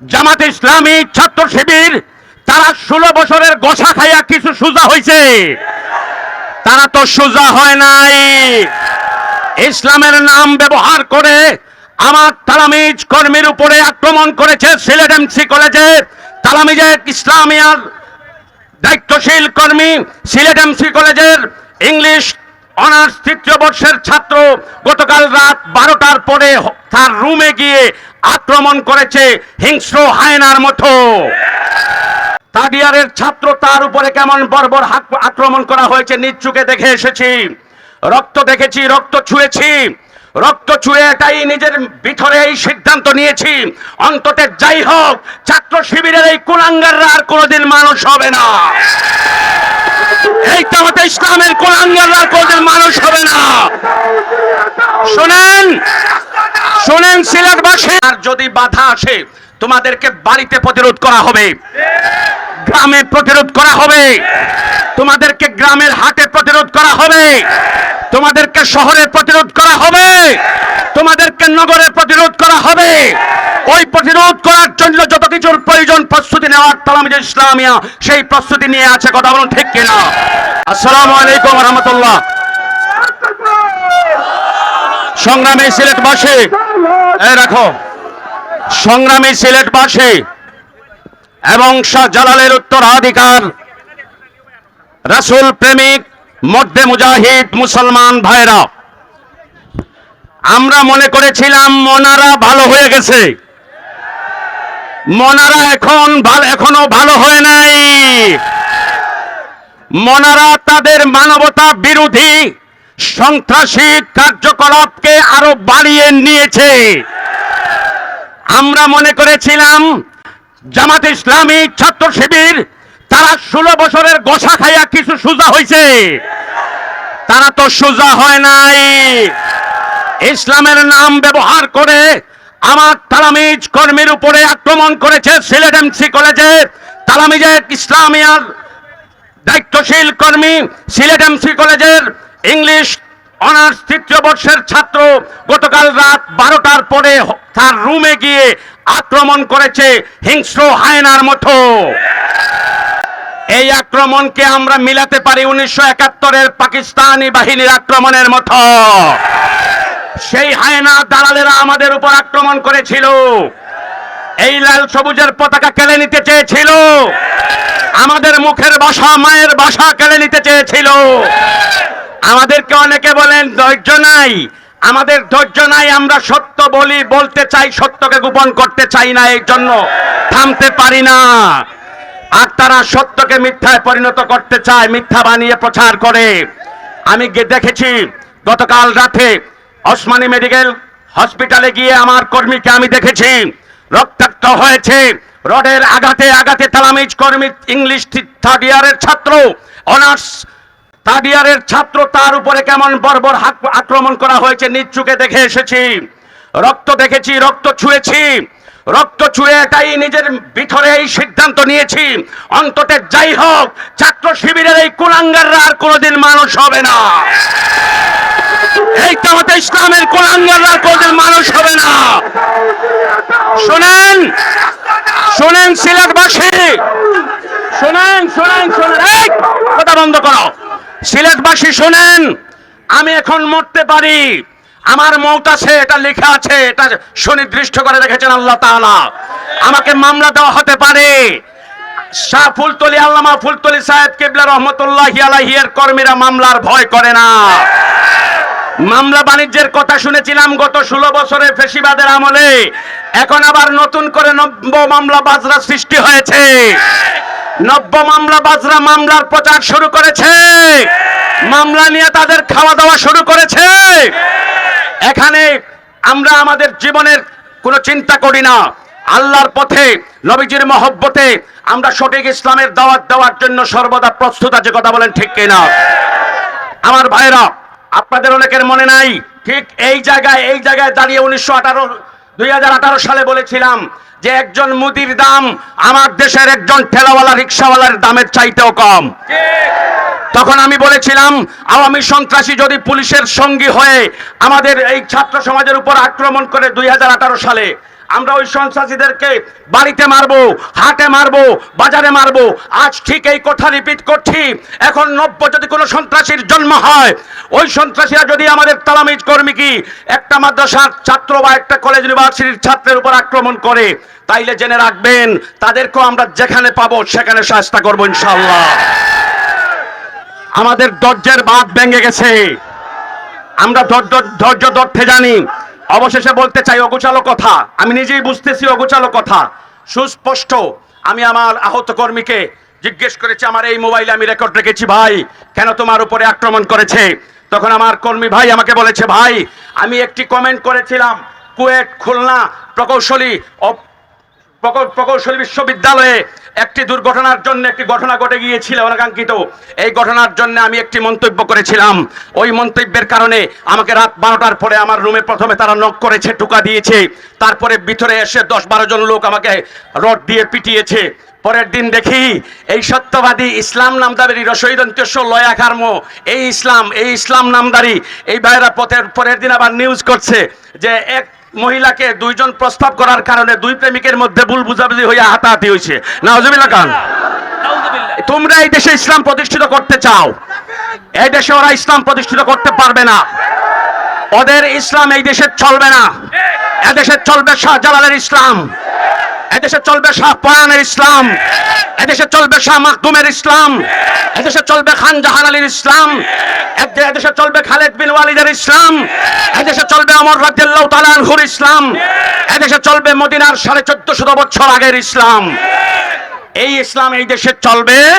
জামাত ইসলামী ছাত্র শিবির, তারা ষোলো বছরের গোসা খাইয়া কিছু সোজা হয়েছে তারা তো সোজা হয় নাই। ইসলামের নাম ব্যবহার করে আমার তালামিজ কর্মীর উপরে আক্রমণ করেছে সিলেট এমসি কলেজে। তালামিজের ইসলামিয়ার দায়িত্বশীল কর্মী সিলেট এমসি কলেজের ইংলিশ অনার্স তৃতীয় বর্ষের ছাত্র গতকাল রাত বারোটার পরে তার রুমে গিয়ে আক্রমণ করেছে হিংস্র হায়নার মতো। তাডিয়ারের ছাত্র তার উপরে কেমন বর্বর আক্রমণ করা হয়েছে নিচ্চুকে দেখে এসেছি। রক্ত দেখেছি, রক্ত ছুঁয়েছি। রক্ত ছুঁয়ে এটাই নিজের ভিতরে এই সিদ্ধান্ত নিয়েছি। অন্তত যাই হোক, ছাত্র শিবিরের এই কুলাঙ্গাররা আর কোনোদিন মানুষ হবে না। এই তামাতে ইসলামের আর কোনোদিন মানুষ হবে না। শোনেন শোনেন সিলেটবাসী। আর যদি বাধা আসে, তোমাদেরকে বাড়িতে প্রতিরোধ করা হবে। গ্রামে প্রতিরোধ করা হবে। তোমাদেরকে গ্রামের হাটে প্রতিরোধ করা হবে। তোমাদেরকে শহরে প্রতিরোধ করা হবে। তোমাদেরকে নগরে প্রতিরোধ করা হবে। ওই প্রতিরোধ করার জন্য কিছুর প্রয়োজন প্রস্তুতি নেওয়ার তালামিজ ইসলামিয়া, সেই প্রস্তুতি নিয়ে আছে, কথা বলুন ঠিক কিনা? আসসালামু আলাইকুম রহমতুল্লাহ। সংগ্রামী সিলেটবাসী এই রাখো সংগ্রামী সিলেটবাসী এবং শাহ জালালের উত্তরাধিকার, রাসূল প্রেমিক মধ্যে মুজাহিদ, মুসলমান ভাইরা। আমরা মনে করেছিলাম মনারা ভালো হয়ে গেছে। মনারা এখন ভালো এখনও ভালো হয় নাই। মনারা তাদের মানবতা বিরোধী সন্ত্রাসী কার্যকলাপকে আরও বাড়িয়ে নিয়েছে। আমরা মনে করেছিলাম জামাত ইসলামী ছাত্র শিবির, তারা ষোলো বছরের গোসা খাইয়া কিছু সোজা হয়েছে তারা তো সোজা হয় নাই। ইসলামের নাম ব্যবহার করে আমার তালামিজ কর্মীর উপরে আক্রমণ করেছে সিলেট এমসি কলেজে। তালামিজের ইসলামিয়ার দায়িত্বশীল কর্মী সিলেট এমসি কলেজের ইংলিশ অনার্স তৃতীয় বর্ষের ছাত্র গতকাল রাত বারোটার পরে তার রুমে গিয়ে আক্রমণ করেছে হিংস্র হায়নার মতো। এই আক্রমণকে আমরা মিলাতে পারি উনিশশো একাত্তরের পাকিস্তানি বাহিনীর আক্রমণের মতো। সেই হায়না দালালেরা আমাদের উপর আক্রমণ করেছিল। এই লাল সবুজের পতাকা কেড়ে নিতে চেয়েছিল। আমাদের মুখের বাসা মায়ের বাসা কেড়ে নিতে চেয়েছিল। আমাদেরকে অনেকে বলেন, ধৈর্য নাই। আমাদের ধৈর্য নাই, আমরা সত্য বলি, বলতে চাই, সত্যকে গোপন করতে চাই না, এই জন্য থামতে পারি না। আর তারা সত্যকে মিথ্যায় পরিণত করতে চায়, মিথ্যা বানিয়ে প্রচার করে। আমি দেখেছি, গতকাল রাতে ওসমানী মেডিকেল হসপিটালে গিয়ে আমার কর্মীকে আমি দেখেছি। রক্তাক্ত হয়েছে। রডের আঘাতে আঘাতে তালামিজ কর্মী ইংলিশ থার্ড ইয়ারের ছাত্র, অনার্স থার্ড ইয়ারের ছাত্র, তার উপরে কেমন বর্বর আক্রমণ করা হয়েছে নিচ্চুকে দেখে এসেছি। রক্ত দেখেছি, রক্ত ছুঁয়েছি। রক্ত ছুঁয়ে এটাই নিজের ভিতরে এই সিদ্ধান্ত নিয়েছি। অন্তত যাই হোক, ছাত্র শিবিরের এই কুলাঙ্গাররা আর কোনোদিন মানুষ হবে না। এই তামাতে ইসলামের কোনোদিন মানুষ হবে না। শোনেন শোনেন সিলেটবাসী, শোনেন শোনেন শোনেন কথা বন্ধ করো। সিলেটবাসী, শোনেন, আমি এখন মরতে পারি। আমার মৌত আছে, এটা লেখা আছে, এটা সুনির্দিষ্ট করে রেখেছেন আল্লাহ তাআলা। আমাকে মামলা দেওয়া হতে পারে। শাহ ফুলতলি, আল্লামা ফুলতলি সাহেব কেবলা রহমতুল্লাহ আলাইহির কর্মীরা মামলার ভয় করে না। মামলা বাণিজ্যের কথা শুনেছিলাম গত ষোলো বছরে ফেসিবাদের আমলে। এখন আবার নতুন করে নব্য মামলা বাজরা সৃষ্টি হয়েছে। নব্য মামলা বাজরা মামলার প্রচার শুরু করেছে। মামলা নিয়ে তাদের খাওয়া দাওয়া শুরু করেছে। এখানে আমরা আমাদের জীবনের কোনো চিন্তা করি না। আল্লাহর পথে, নবীজির মহব্বতে আমরা সঠিক ইসলামের দাওয়াত দেওয়ার জন্য সর্বদা প্রস্তুত আছে, কথা বলেন ঠিক কিনা? আমার ভাইরা আপনাদের অনেকের মনে নাই। ঠিক এই জায়গায় এই জায়গায় দাঁড়িয়ে উনিশশো আঠারো, দুই সালে বলেছিলাম যে একজন মুদির দাম আমার দেশের একজন ঠেলাওয়ালা, রিক্সাওয়ালার দামের চাইতেও কম। তখন আমি বলেছিলাম, আওয়ামী সন্ত্রাসী যদি পুলিশের সঙ্গী হয়ে আমাদের এই ছাত্র সমাজের উপর আক্রমণ করে দুই হাজার আঠারো সালে আমরা ওই সন্ত্রাসীদেরকে বাড়িতে মারবো, হাটে মারবো, বাজারে মারবো। আজ ঠিক এই কথা রিপিট করছি। এখন নব্য যদি কোনো সন্ত্রাসীর জন্ম হয়, ওই সন্ত্রাসীরা যদি আমাদের তালামিজ কর্মী কি, একটা মাদ্রাসার ছাত্র বা একটা কলেজ ইউনিভার্সিটির ছাত্রের উপর আক্রমণ করে, তাইলে জেনে রাখবেন, তাদেরকেও আমরা যেখানে পাবো, সেখানে শাস্তা করব ইনশাল্লাহ আমাদের ধৈর্যের বাদ ভেঙে গেছে। আমরা ধৈর্য ধৈর্য ধরতে জানি। অবশেষে বলতে চাই অগোচালো কথা। আমি নিজেই বুঝতেছি অগোচালো কথা। সুস্পষ্ট, আমি আমার আহত কর্মীকে জিজ্ঞেস করেছি, আমার এই মোবাইলে আমি রেকর্ড রেখেছি ভাই, কেন তোমার উপরে আক্রমণ করেছে? তখন আমার কর্মী ভাই আমাকে বলেছে, ভাই, আমি একটি কমেন্ট করেছিলাম, কুয়েট খুলনা প্রকৌশলী প্রকৌশলী বিশ্ববিদ্যালয়ে একটি দুর্ঘটনার জন্য একটি ঘটনা ঘটে গিয়েছিল অনাকাঙ্ক্ষিত। এই ঘটনার জন্য আমি একটি মন্তব্য করেছিলাম। ওই মন্তব্যের কারণে আমাকে রাত বারোটার পরে আমার রুমে প্রথমে তারা নক করেছে, টুকা দিয়েছে। তারপরে ভিতরে এসে দশ বারো জন লোক আমাকে রড দিয়ে পিটিয়েছে। পরের দিন দেখি এই সত্যবাদী ইসলাম নামদারি লয়া কার্ম এই ইসলাম এই ইসলাম নামদারি, এই ভাইরা পথের, পরের দিন আবার নিউজ করছে যে এক মহিলাকে দুইজন প্রস্তাব করার কারণে দুই প্রেমিকের মধ্যে ভুল বুঝাবুঝি হইয়া হাতাহাতি হয়েছে। নাউজুবিল্লাহ খান তোমরা এই দেশে ইসলাম প্রতিষ্ঠিত করতে চাও। এই দেশে ওরা ইসলাম প্রতিষ্ঠিত করতে পারবে না। ওদের ইসলাম এই দেশে চলবে না। এদেশে চলবে শাহজালালের ইসলাম। এদেশে চলবে শাহ পরানের ইসলাম। এদেশে চলবে শাহ মাকদুমের ইসলাম। এদেশে চলবে খান জাহান আলীর ইসলাম। এদ- এদেশে চলবে খালেদ বিন ওয়ালিদের ইসলাম। এদেশে চলবে অমর রাজ্লাহ তালানহুর ইসলাম। এদেশে চলবে মদিনার সাড়ে চোদ্দ শত বছর আগের ইসলাম। এই ইসলাম এই দেশে চলবে?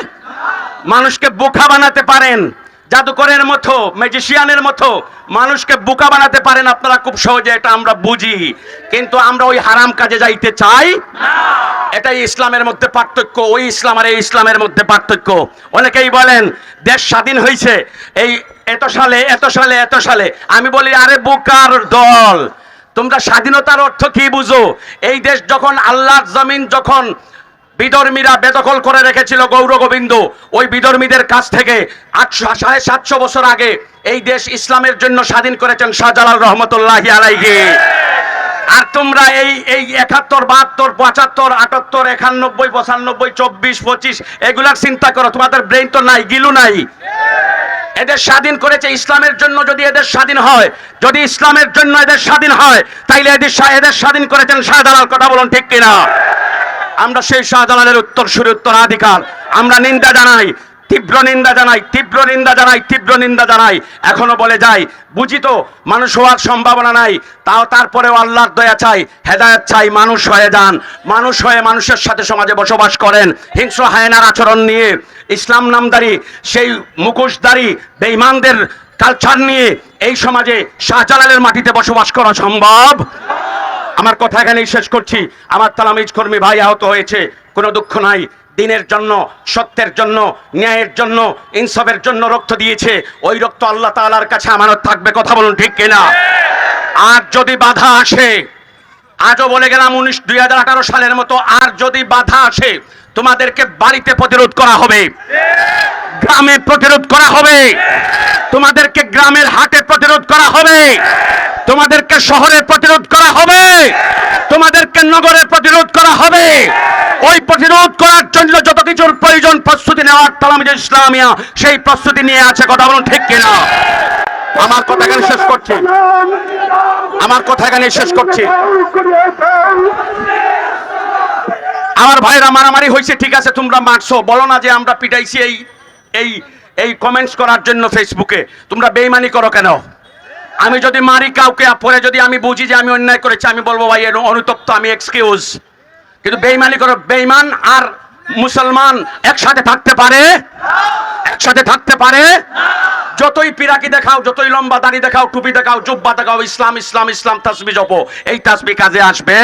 মানুষকে বোকা বানাতে পারেন। জাদুকরের মতো ম্যাজিশিয়ানের মতো মানুষকে বোকা বানাতে পারেন আপনারা খুব সহজে, এটা আমরা বুঝি। কিন্তু আমরা ওই হারাম কাজে যাইতে চাই এটাই ইসলামের মধ্যে পার্থক্য, ওই ইসলাম আর এই ইসলামের মধ্যে পার্থক্য। অনেকেই বলেন, দেশ স্বাধীন হয়েছে এই এত সালে এত সালে এত সালে। আমি বলি, আরে বোকার দল, তোমরা স্বাধীনতার অর্থ কি বুঝো? এই দেশ যখন আল্লাহর জমিন যখন বিধর্মীরা বেদখল করে রেখেছিল গৌর গোবিন্দ। ওই বিধর্মীদের কাছ থেকে আটশো সাড়ে সাতশো বছর আগে এই দেশ ইসলামের জন্য স্বাধীন করেছেন শাহজালাল রহমতুল্লাহ আলাইহি। আর তোমরা এই এই একাত্তর, বাহাত্তর, পঁচাত্তর, আটাত্তর, একানব্বই, পঁচানব্বই, চব্বিশ, পঁচিশ, এগুলার চিন্তা করো, তোমাদের ব্রেন তো নাই, গিলু নাই। এদের স্বাধীন করেছে, ইসলামের জন্য যদি এদের স্বাধীন হয়, যদি ইসলামের জন্য এদের স্বাধীন হয়, তাইলে এদের এদের স্বাধীন করেছেন শাহজালাল, কথা বলুন ঠিক কিনা? আমরা সেই শাহজালালের উত্তর সুরে উত্তরাধিকার। আমরা নিন্দা জানাই, তীব্র নিন্দা জানাই, তীব্র নিন্দা জানাই, তীব্র নিন্দা জানাই। এখনও বলে যাই, বুঝি তো, মানুষ হওয়ার সম্ভাবনা নাই, তাও তারপরেও আল্লাহর দয়া চাই, হেদায়ত চাই, মানুষ হয়ে যান। মানুষ হয়ে মানুষের সাথে সমাজে বসবাস করেন, হিংস্র হায়নার আচরণ নিয়ে, ইসলাম নামদারি, সেই মুখোশদারি বেঈমানদের কালচার নিয়ে, এই সমাজে শাহজালালের মাটিতে বসবাস করা সম্ভব? আমার কথা এখানেই শেষ করছি। আমার তালামিজ কর্মী ভাই আহত হয়েছে। কোনো দুঃখ নাই। দিনের জন্য, সত্যের জন্য, ন্যায়ের জন্য ইনসবের জন্য রক্ত দিয়েছে। ওই রক্ত আল্লাহ তাআলার কাছে আমানত থাকবে, কথা বলুন ঠিক কিনা? আর যদি বাধা আসে, আজও বলে গেলাম উনিশ, দুই সালের মতো, আর যদি বাধা আসে, তোমাদেরকে বাড়িতে প্রতিরোধ করা হবে। গ্রামে প্রতিরোধ করা হবে। তোমাদেরকে গ্রামের হাটে প্রতিরোধ করা হবে। তোমাদেরকে শহরে প্রতিরোধ করা হবে। তোমাদেরকে নগরে প্রতিরোধ করা হবে। ওই প্রতিরোধ করার জন্য যত কিছুর প্রয়োজন প্রস্তুতি নেওয়ার তালামিজ ইসলামিয়া সেই প্রস্তুতি নিয়ে আছে। কথা বলুন ঠিক কিনা? আমার কথা এখানে শেষ করছি। আমার কথা এখানে শেষ করছি। আমার ভাইরা মারামারি হয়েছে, ঠিক আছে, তোমরা মারছো। বলো না যে আমরা পিটাইছি এই এই এই কমেন্টস করার জন্য ফেসবুকে তোমরা বেইমানি করো কেন? আমি যদি মারি কাউকে পরে যদি আমি বুঝি যে আমি অন্যায় করেছি, আমি বলব, ভাই, এর অনুতপ্ত, আমি এক্সকিউজ কিন্তু বেইমানি করো, বেইমান আর মুসলমান একসাথে থাকতে পারে? একসাথে থাকতে পারে? যতই পিরাকি দেখাও, যতই লম্বা দাড়ি দেখাও, টুপি দেখাও, জুব্বা দেখাও, ইসলাম ইসলাম ইসলাম তাসবি জপো, এই তাসবি কাজে আসবে?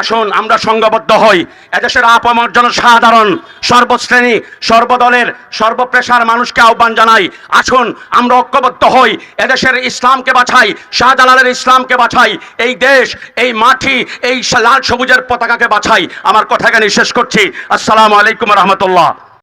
আসুন, আমরা সংঘবদ্ধ হই। এদেশের আপামর জনসাধারণ সর্বশ্রেণী, সর্বদলের, সর্বপ্রেশার মানুষকে আহ্বান জানাই। আসুন, আমরা ঐক্যবদ্ধ হই। এদেশের ইসলামকে বাছাই, শাহজালালের ইসলামকে বাছাই। এই দেশ, এই মাটি, এই লাল সবুজের পতাকাকে বাছাই। আমার কথা এখানে শেষ করছি। আসসালামু আলাইকুম রহমতুল্লাহ।